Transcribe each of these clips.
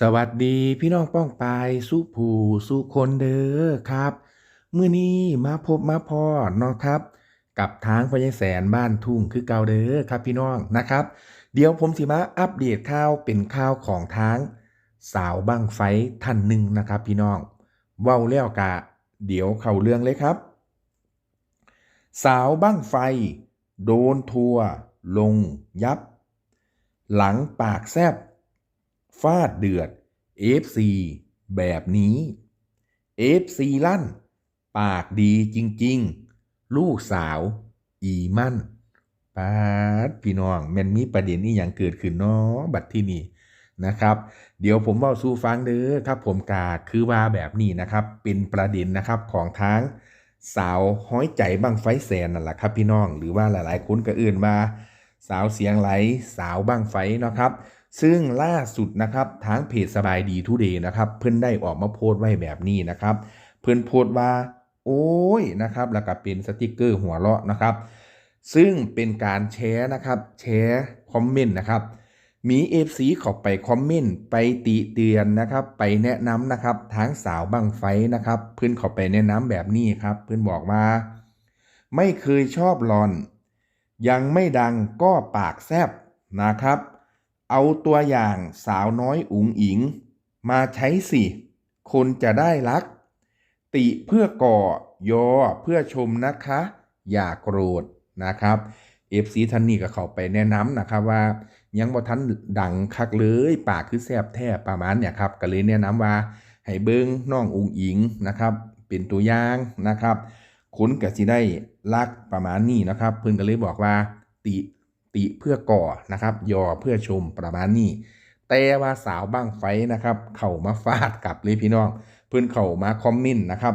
สวัสดีพี่น้องป้องปายสุผูสุคนเด้อครับเมื้อนี้มาพบมาพอเนาะครับ กับทางพญแสนบ้านทุ่งคือเก่าเด้อครับพี่น้องนะครับ เดี๋ยวผมสิมาอัปเดตข่าวเป็นข่าวของทาง สาวบั้งไฟท่านหนึ่งนะครับ พี่น้องเว้าแล้วกะ เดี๋ยวเข้าเรื่องเลยครับ สาวบั้งไฟ โดนทัวลงยับ หลังปากแซบ ฟาดเดือด FC แบบนี้ FC ลั่น ปากดีจริง ๆ ลูกสาว อีมั่นปาดพี่น้องแมันมีประเด็นนี้อย่างเกิดขึ้นเนาะบัดที่นี่นะครับ เดี๋ยวผมเล่าสู่ฟังเด้อครับ ผมกาคือว่าแบบนี้นะครับ เป็นประเด็นนะครับของทางสาวห้อยใจบังไฟแสนนั่นแหละครับ พี่น้องหรือว่าหลายๆคนก็อื่นมา สาวเสียงไหลสาวบังไฟเนาะครับ ซึ่งล่าสุดนะครับทางเพจสบายดีทูเดย์นะครับ เพิ่นได้ออกมาโพสต์ไว้แบบนี้นะครับ เพิ่นโพสต์ว่า โอ้ยนะครับ แล้วก็เป็นสติกเกอร์หัวเราะนะครับ ซึ่งเป็นการแชร์นะครับ แชร์คอมเมนต์นะครับ มี FC เข้าไปคอมเมนต์ไปติเตือนนะครับ ไปแนะนำนะครับทางสาวบังไฟนะครับ เพื่อนข้าไปแนะนำแบบนี้ครับ เพื่อนบอกว่า ไม่เคยชอบหลอน ยังไม่ดังก็ปากแซบนะครับ เอาตัวอย่างสาวน้อยอุ๋งอิง มาใช้สิ คนจะได้รัก ติเพื่อก่อยอเพื่อชมนะคะ อย่าโกรธนะครับ FC ท่านนี้ก็เข้าไปแนะนำนะครับว่า ยังบ่ทันดังคักเลยปากคือแซบแท้ประมาณเนี่ยครับก็เลยแนะนำว่าให้เบิ่งน้องอุ๋งอิงนะครับ เป็นตัวอย่างนะครับคุณก็สิได้รักประมาณนี้นะครับ เพิ่นก็เลยบอกว่า ติ ติเพื่อก่อนะครับยอเพื่อชมประมาณนี้แต่ว่าสาวบ้างไฟนะครับ เข้ามาฟาดกับเลยพี่น้อง เพิ่นเข้ามาคอมเมนต์นะครับ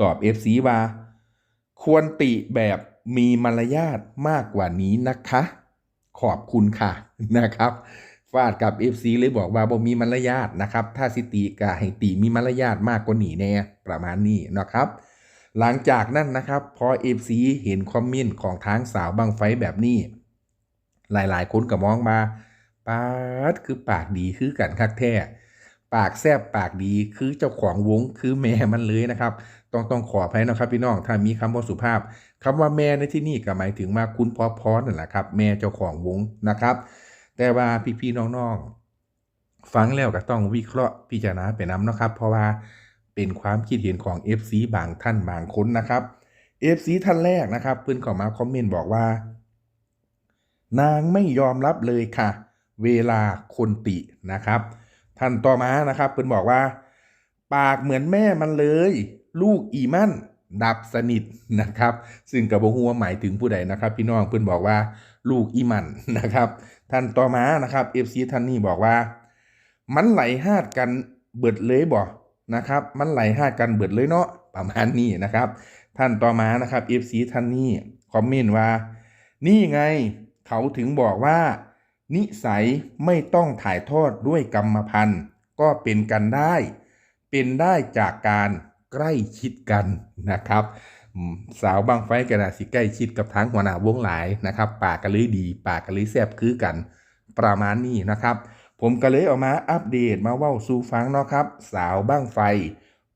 ตอบ FC ว่า ควรติแบบมีมารยาทมากกว่านี้นะคะ ขอบคุณค่ะนะครับฟาดกับ FC เลยบอกว่าบ่มีมารยาทนะครับ ถ้าสิติก็ให้ติมีมารยาทมากกว่านี้แน่ประมาณนี้นะครับ หลังจากนั้นนะครับพอ FC เห็นคอมเมนต์ของทางสาวบังไฟแบบนี้ หลายๆ คนก็มองมา ปาดคือปากดีคือกันคักแท้ปากแซบปากดีคือเจ้าของวงคือแม่มันเลยนะครับ ต้องต้องขออภัยนะครับพี่น้องถ้ามีคำว่าสุภาพคำว่าแม่ในที่นี่ก็หมายถึงว่าคุณพ่อพรนั่นแหละครับ แม่เจ้าของวงนะครับ แต่ว่าพี่ๆน้องๆฟังแล้วก็ต้องวิเคราะห์พิจารณาไปน้ำนะครับ เพราะว่า เป็นความคิดเห็นของ FC บางท่านบางคนนะครับ FC ท่านแรกนะครับ เพื่อนเข้ามาคอมเมนต์บอกว่า นางไม่ยอมรับเลยค่ะ เวลาคนตินะครับ ท่านต่อมานะครับ เพื่อนบอกว่า ปากเหมือนแม่มันเลย ลูกอีมั่นดับสนิทนะครับ ซึ่งกับบหัวหมายถึงผู้ใดนะครับ พี่น้องเพื่อนบอกว่า ลูกอีมันนะครับ ท่านต่อมานะครับเอฟซีท่านนี้บอกว่า มันไหลหาดกันเบิดเลยบ่ นะครับ มันไหลหากันเบิดเลยเนาะประมาณนี้นะครับ ท่านต่อมานะครับเอฟซีท่านนี้คอมเมนต์ว่า นี่ไงเขาถึงบอกว่า นิสัยไม่ต้องถ่ายทอดด้วยกรรมพันธุ์ ก็เป็นกันได้ เป็นได้จากการใกล้ชิดกันนะครับสาวบางไฟกันนะสิใกล้ชิดกับทั้งหัวหน้าวงหลายนะครับ ปากกันเลยดี ปากกันเลยแซบคือกันประมาณนี้นะครับ ผมก็เลยออกมาอัปเดตมาเว่าสู่ฟังเนาะครับ สาวบ้างไฟ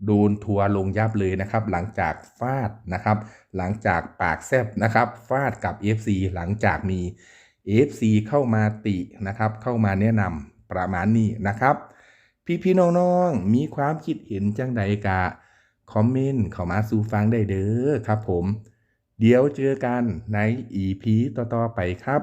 โดนทัวลงยับเลยนะครับ หลังจากฟาดนะครับ หลังจากปากแซบนะครับฟาดกับ FC หลังจากมี FC เข้ามาตินะครับ เข้ามาแนะนำประมาณนี้นะครับ พี่ๆน้องๆมีความคิดเห็นจังใดกะคอมเมนต์เข้ามาสู่ฟังได้เด้อครับผม เดี๋ยวเจอกันใน EP ต่อๆไปครับ